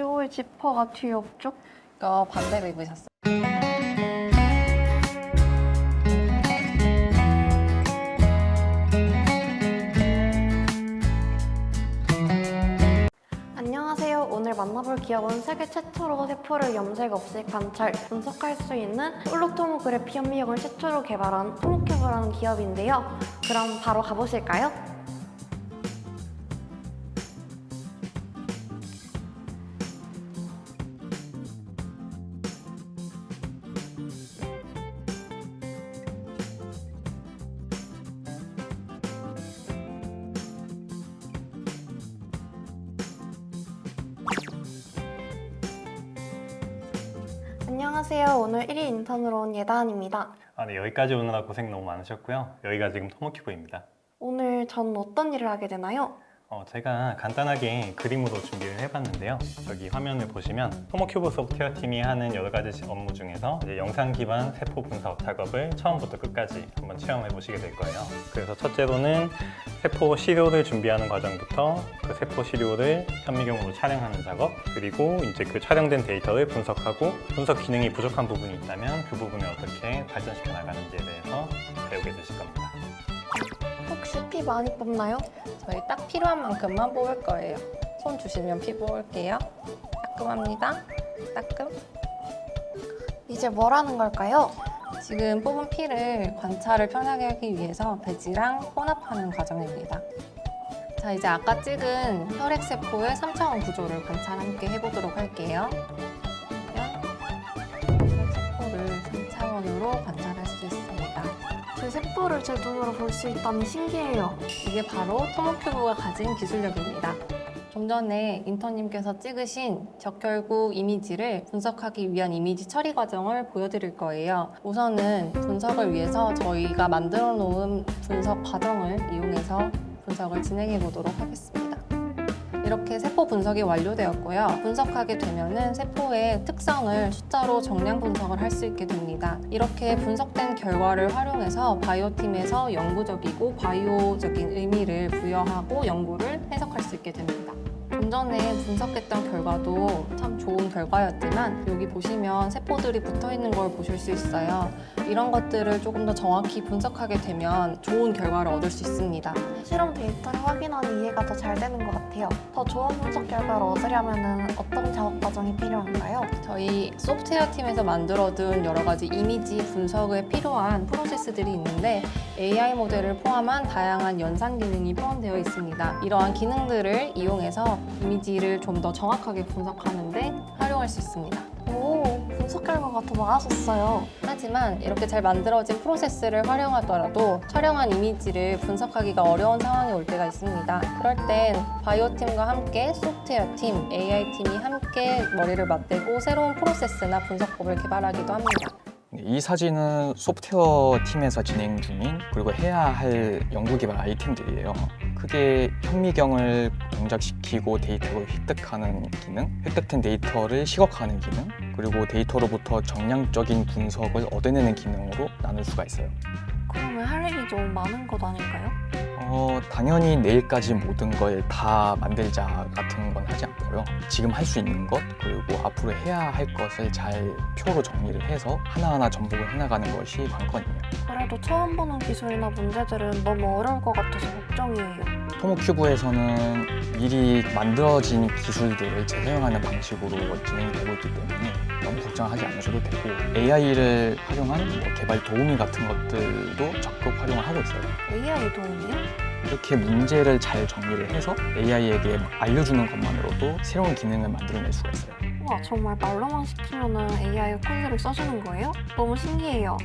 왜 지퍼가 뒤에 없죠? 이거 반대로 입으셨어요. 안녕하세요. 오늘 만나볼 기업은 세계 최초로 세포를 염색 없이 관찰, 분석할 수 있는 홀로토모그래피 현미경을 최초로 개발한 토모큐브라는 기업인데요. 그럼 바로 가보실까요? 안녕하세요. 오늘 1위 인턴으로 온 예다한입니다. 아, 네, 여기까지 오느라 고생 너무 많으셨고요. 여기가 지금 토모큐브입니다. 오늘 전 어떤 일을 하게 되나요? 어, 제가 간단하게 그림으로 준비를 해봤는데요. 여기 화면을 보시면 토모큐브 소프트웨어 팀이 하는 여러 가지 업무 중에서 이제 영상 기반 세포 분석 작업을 처음부터 끝까지 한번 체험해 보시게 될 거예요. 그래서 첫째로는 세포 시료를 준비하는 과정부터 그 세포 시료를 현미경으로 촬영하는 작업, 그리고 이제 그 촬영된 데이터를 분석하고 분석 기능이 부족한 부분이 있다면 그 부분을 어떻게 발전시켜 나가는지에 대해서 배우게 되실 겁니다. 혹시 피 많이 뽑나요? 저희 딱 필요한 만큼만 뽑을 거예요. 손 주시면 피 뽑을게요. 따끔합니다. 따끔. 이제 뭘 하는 걸까요? 지금 뽑은 피를 관찰을 편하게 하기 위해서 배지랑 혼합하는 과정입니다. 자, 이제 아까 찍은 혈액세포의 3차원 구조를 관찰 함께 해보도록 할게요. 그러면 혈액세포를 3차원으로 관찰할 수 있습니다. 제 세포를 제 눈으로 볼 수 있다니 신기해요. 이게 바로 토모큐브가 가진 기술력입니다. 좀 전에 인턴님께서 찍으신 적혈구 이미지를 분석하기 위한 이미지 처리 과정을 보여드릴 거예요. 우선은 분석을 위해서 저희가 만들어 놓은 분석 과정을 이용해서 분석을 진행해 보도록 하겠습니다. 이렇게 세포 분석이 완료되었고요. 분석하게 되면은 세포의 특성을 숫자로 정량 분석을 할 수 있게 됩니다. 이렇게 분석된 결과를 활용해서 바이오팀에서 영구적이고 바이오적인 의미를 부여하고 연구를 해석할 수 있게 됩니다. 좀 전에 분석했던 결과도 참 좋은 결과였지만 여기 보시면 세포들이 붙어 있는 걸 보실 수 있어요. 이런 것들을 조금 더 정확히 분석하게 되면 좋은 결과를 얻을 수 있습니다. 실험 데이터를 확인하니 이해가 더 잘 되는 것 같아요. 더 좋은 분석 결과를 얻으려면 어떤 작업 과정이 필요한가요? 저희 소프트웨어 팀에서 만들어둔 여러 가지 이미지 분석에 필요한 프로세스들이 있는데 AI 모델을 포함한 다양한 연산 기능이 포함되어 있습니다. 이러한 기능들을 이용해서 이미지를 좀 더 정확하게 분석하는데 활용할 수 있습니다. 오, 분석 결과가 더 많아졌어요. 하지만 이렇게 잘 만들어진 프로세스를 활용하더라도 촬영한 이미지를 분석하기가 어려운 상황이 올 때가 있습니다. 그럴 땐 바이오 팀과 함께 소프트웨어 팀, AI팀이 함께 머리를 맞대고 새로운 프로세스나 분석법을 개발하기도 합니다. 네, 이 사진은 소프트웨어 팀에서 진행 중인 그리고 해야 할 연구개발 아이템들이에요. 크게 현미경을 동작시키고 데이터를 획득하는 기능, 획득된 데이터를 시각화하는 기능, 그리고 데이터로부터 정량적인 분석을 얻어내는 기능으로 나눌 수가 있어요. 좀 많은 것 아닐까요? 어, 당연히 내일까지 모든 걸 다 만들자 같은 건 하지 않고요. 지금 할 수 있는 것, 그리고 앞으로 해야 할 것을 잘 표로 정리를 해서 하나하나 전복을 해나가는 것이 관건이에요. 그래도 처음 보는 기술이나 문제들은 너무 어려울 것 같아서 걱정이에요. 토모큐브에서는 미리 만들어진 기술들을 재사용하는 방식으로 진행이 되고 있기 때문에 너무 걱정하지 않으셔도 되고 AI를 활용한 뭐 개발 도우미 같은 것들도 적극 활용을 하고 있어요. AI 도움이요? 이렇게 문제를 잘 정리를 해서 AI에게 알려주는 것만으로도 새로운 기능을 만들어낼 수가 있어요. 우와, 정말 말로만 시키면 AI가 코드를 써주는 거예요? 너무 신기해요.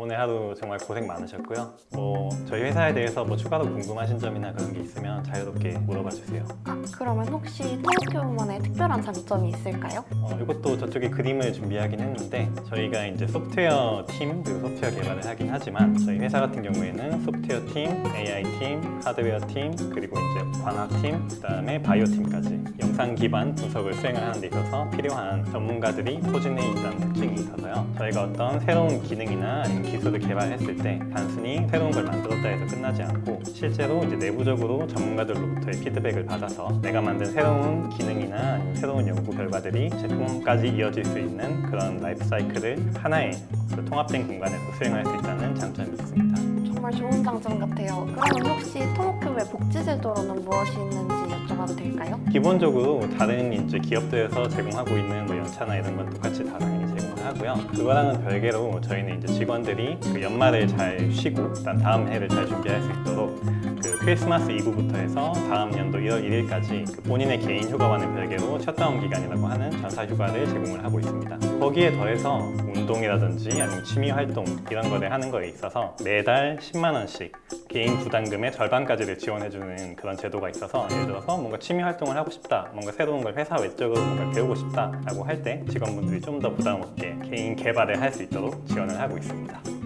네, 오늘 하루 정말 고생 많으셨고요. 뭐 저희 회사에 대해서 뭐 추가로 궁금하신 점이나 그런 게 있으면 자유롭게 물어봐 주세요. 아, 그러면 혹시 토모큐브만의 특별한 장점이 있을까요? 어, 이것도 저쪽에 그림을 준비하긴 했는데 저희가 이제 소프트웨어 팀 그리고 소프트웨어 개발을 하긴 하지만 저희 회사 같은 경우에는 소프트웨어 팀, AI 팀, 하드웨어 팀 그리고 이제 광학 팀, 그다음에 바이오 팀까지 영상 기반 분석을 수행을 하는 데 있어서 필요한 전문가들이 포진해 있다는 특징이 있어서요. 저희가 어떤 새로운 기능이나 아니면 기술을 개발했을 때 단순히 새로운 걸 만들었다 해서 끝나지 않고 실제로 이제 내부적으로 전문가들로부터의 피드백을 받아서 내가 만든 새로운 기능이나 아니면 새로운 연구 결과들이 제품까지 이어질 수 있는 그런 라이프 사이클을 하나의 그 통합된 공간에서 수행할 수 있다는 장점이 있습니다. 정말 좋은 장점 같아요. 그러면 혹시 토모큐브의 복지 제도로는 무엇이 있는지 여쭤봐도 될까요? 기본적으로 다른 이제 기업들에서 제공하고 있는 뭐 연차나 이런 건 똑같이 다 당연히 제공을 하고요. 그거랑은 별개로 저희는 이제 직원들이 그 연말을 잘 쉬고 일단 다음 해를 잘 준비할 수 있도록 그 크리스마스 이브부터 해서 다음 연도 1월 1일까지 그 본인의 개인 휴가와는 별개로 셧다운 기간이라고 하는 전사 휴가를 제공을 하고 있습니다. 거기에 더해서 운동이라든지 아니면 취미 활동 이런 거를 하는 거에 있어서 매달 10만 원씩 개인 부담금의 절반까지를 지원해주는 그런 제도가 있어서 예를 들어서 뭔가 취미 활동을 하고 싶다, 뭔가 새로운 걸 회사 외적으로 뭔가 배우고 싶다 라고 할 때 직원분들이 좀 더 부담 없게 개인 개발을 할 수 있도록 지원을 하고 있습니다.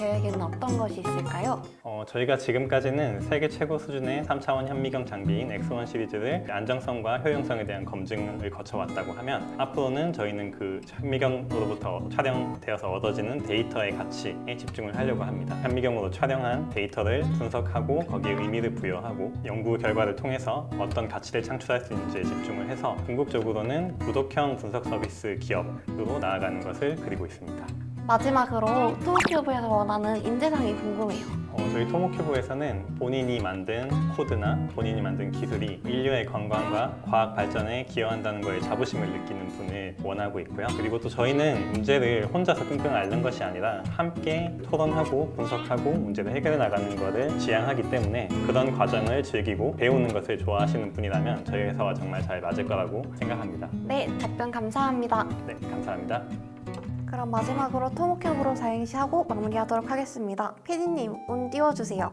계획에는 어떤 것이 있을까요? 어, 저희가 지금까지는 세계 최고 수준의 3차원 현미경 장비인 X1 시리즈를 안정성과 효용성에 대한 검증을 거쳐왔다고 하면 앞으로는 저희는 그 현미경으로부터 촬영되어서 얻어지는 데이터의 가치에 집중을 하려고 합니다. 현미경으로 촬영한 데이터를 분석하고 거기에 의미를 부여하고 연구 결과를 통해서 어떤 가치를 창출할 수 있는지에 집중을 해서 궁극적으로는 구독형 분석 서비스 기업으로 나아가는 것을 그리고 있습니다. 마지막으로 토모큐브에서 원하는 인재상이 궁금해요. 어, 저희 토모큐브에서는 본인이 만든 코드나 본인이 만든 기술이 인류의 건강과 과학 발전에 기여한다는 거에 자부심을 느끼는 분을 원하고 있고요. 그리고 또 저희는 문제를 혼자서 끙끙 앓는 것이 아니라 함께 토론하고 분석하고 문제를 해결해 나가는 것을 지향하기 때문에 그런 과정을 즐기고 배우는 것을 좋아하시는 분이라면 저희 회사와 정말 잘 맞을 거라고 생각합니다. 네, 답변 감사합니다. 네, 감사합니다. 그럼 마지막으로 토모큐브로 사행시 하고 마무리하도록 하겠습니다. 피디님, 운 띄워주세요.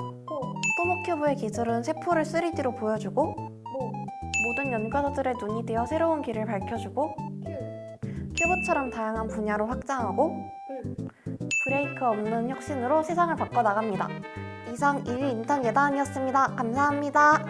토모큐브의 기술은 세포를 3D로 보여주고 모든 연구자들의 눈이 되어 새로운 길을 밝혀주고 큐브처럼 다양한 분야로 확장하고 브레이크 없는 혁신으로 세상을 바꿔나갑니다. 이상 1위 인턴 예다은이었습니다. 감사합니다.